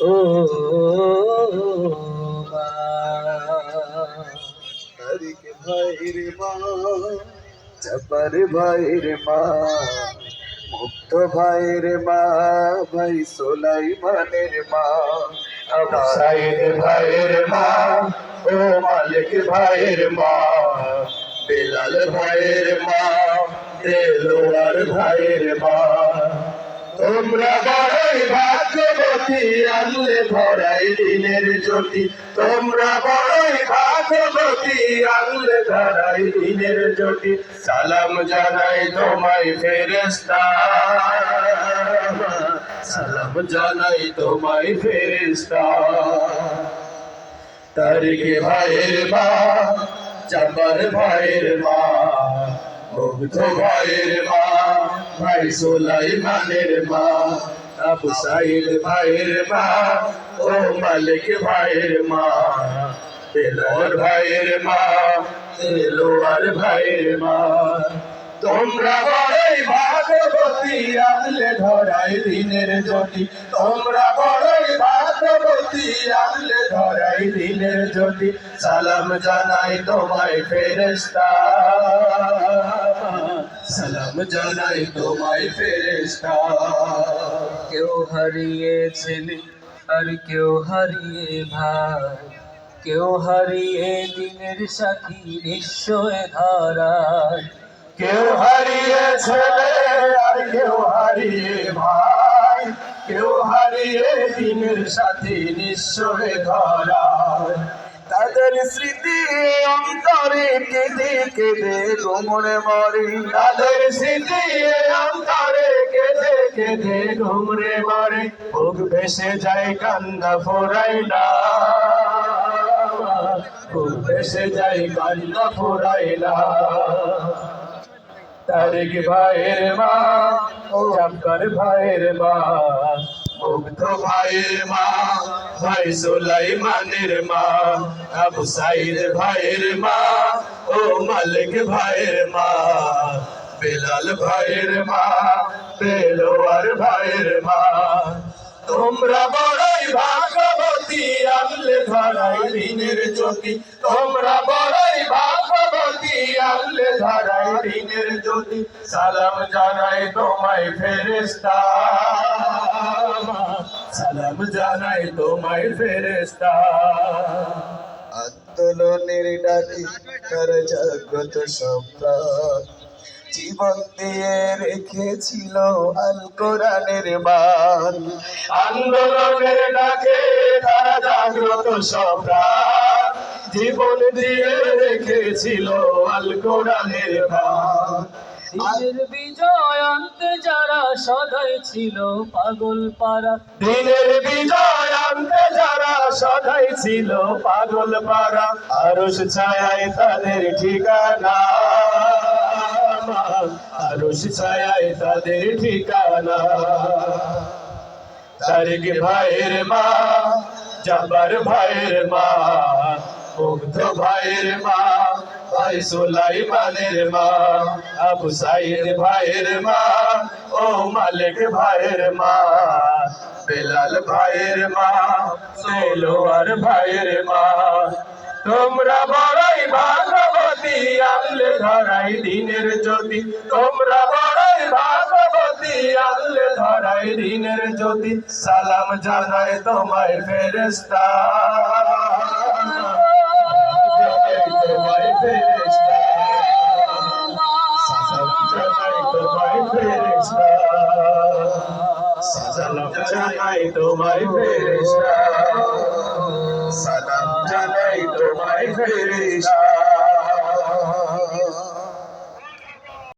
ও মা। ভাইর মা চাপার ভাইর মা, মুক্ত ভাইর মা, ভাই সোলাই মানের মা সাইদ ভাইর মা, ও মালিক ভাইর মা, বেলাল ভাইর মা, দেলোয়ার ভাইর মা। তোমরা বড়ই ভাগ্যবতী আনলে ধরাই দিনের জ্যোতি। তোমরা বড়ই ভাগ্যবতী আনলে ধরাই দিনের জ্যোতি। সালাম জানাই তোমায় ফেরেস্তা সালাম জানাই তোমায় ফেরেস্তা তারিকে ভাইয়ের মা চাপার ভাইয়ের মা, মুগ্ধ ভাইয়ের মা। ভাই সোলাইমানের মা আবু সাইদ ভাইয়ের মা, ও মালিক ভাইয়ের মা বেলার ভাইয়ের মা দেলোয়ার ভাইয়ের মা, তোমরা বড়ই ভাগবতী আনলে ধরাই দিনের জ্যোতি, তোমরা বড়ই ভাগবতী আনলে ধরাই দিনের জ্যোতি, সালাম জানাই তোমায় ফেরেস্তা সালাম জানাই তোমায় ফেরেস্তা কেউ হারিয়েছেন আর কেউ হারিয়ে ভাই কেউ হারিয়ে দিনের সাথী নিশ্চয় ধারায় কেউ হারিয়ে ছেলে আর কেউ হারিয়ে ভাই কেউ হারিয়ে দিনের সাথে নিশ্চয় ধরা তাদের স্মৃতি অন্তরে কেঁদে কেঁদে গোমরে মরে। তাদের স্মৃতি অন্তরে কেঁদে কেঁদে ঘুমরে মারে। বুক ভেসে যায় কান্না ফোরাই না বুক ভেসে যায় কান্দা ফোরাই না তারিক ভাইয়ের মা ও। ভাইয়ের মা। মুগ্ধ ভাইয়ের মা ভাই সুলাইমানের মা, আবু সাইদ ভাইয়ের মা, ও মালিক ভাইয়ের মা, বেলাল ভাইয়ের মা, বেলোয়ার ভাইয়ের মা। তোমরা বড়ই ভাগবতী আনলে ধরাই দিনের জ্যোতি। তোমরা বড়ই ভাগবতী আনলে ধরাই দিনের জ্যোতি সালাম জানাই তোমায় ফেরেস্তা সালাম জানাই তোমায় ফেরেস্তা আন্দোলনের ডাকে তার জাগ্রত জীবন দিয়ে রেখেছিল আল কোরআনের মান। আন্দোলনের ডাকে তারা জাগ্রত সম্রাট। জীবন দিয়ে রেখেছিল আল কোরআনের ভাব দিনের বিজয় যারা সদাই ছিল পাগল পাড়া। দিনের বিজয় যারা সদাই ছিল পাগল পারা আরস ছায়ায় তাদের ঠিকানা। আরস ছায়ায় তাদের ঠিকানা। তারিক ভাইয়ের মা জাবার ভাইয়ের মা। মুগ্ধ ভাইয়ের মা, ভাই সুলাইমানের মা, আবু সাইদ ভাইয়ের মা, ও মালিক ভাইয়ের মা, বেলাল ভাইয়ের মা, সেলোয়ার ভাইয়ের মা। তোমরা বড়ই ভাগবতী আনলে ধরাই দিনের জ্যোতি। তোমরা বড়ই ভাগবতী আনলে ধরাই দিনের জ্যোতি। সালাম জানাই তোমায় ফেরেস্তা তোমায় ফেরেস্তা সালাম জানাই তোমায় ফেরেশতা